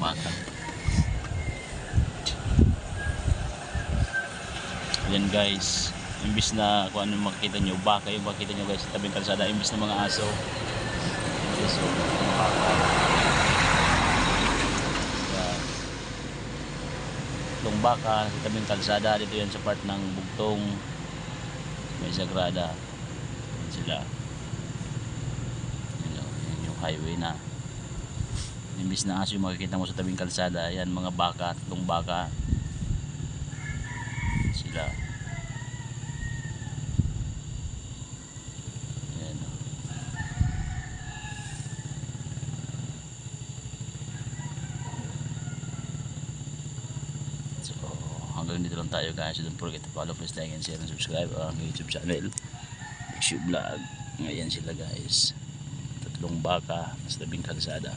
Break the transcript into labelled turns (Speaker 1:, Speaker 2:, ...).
Speaker 1: baka. Yan guys, imbis na kung ano makikita nyo, baka yung makikita nyo guys sa tabing kalsada, imbis na mga aso. Yes, so, baka. Yan. Itong baka tabing kalsada, dito yan sa part ng bugtong. May sagrada. Yan sila. Yan, o, yan yung highway na. Imbis na aso yung makikita mo sa tabing kalsada, yan mga baka, tatlong baka. Sila. Yan. o. So, hanggang dito lang tayo guys. Don't forget to follow, please like and share and subscribe ang YouTube channel. Next Vlog. Ngayon sila guys. Tatlong baka sa tabing kalsada.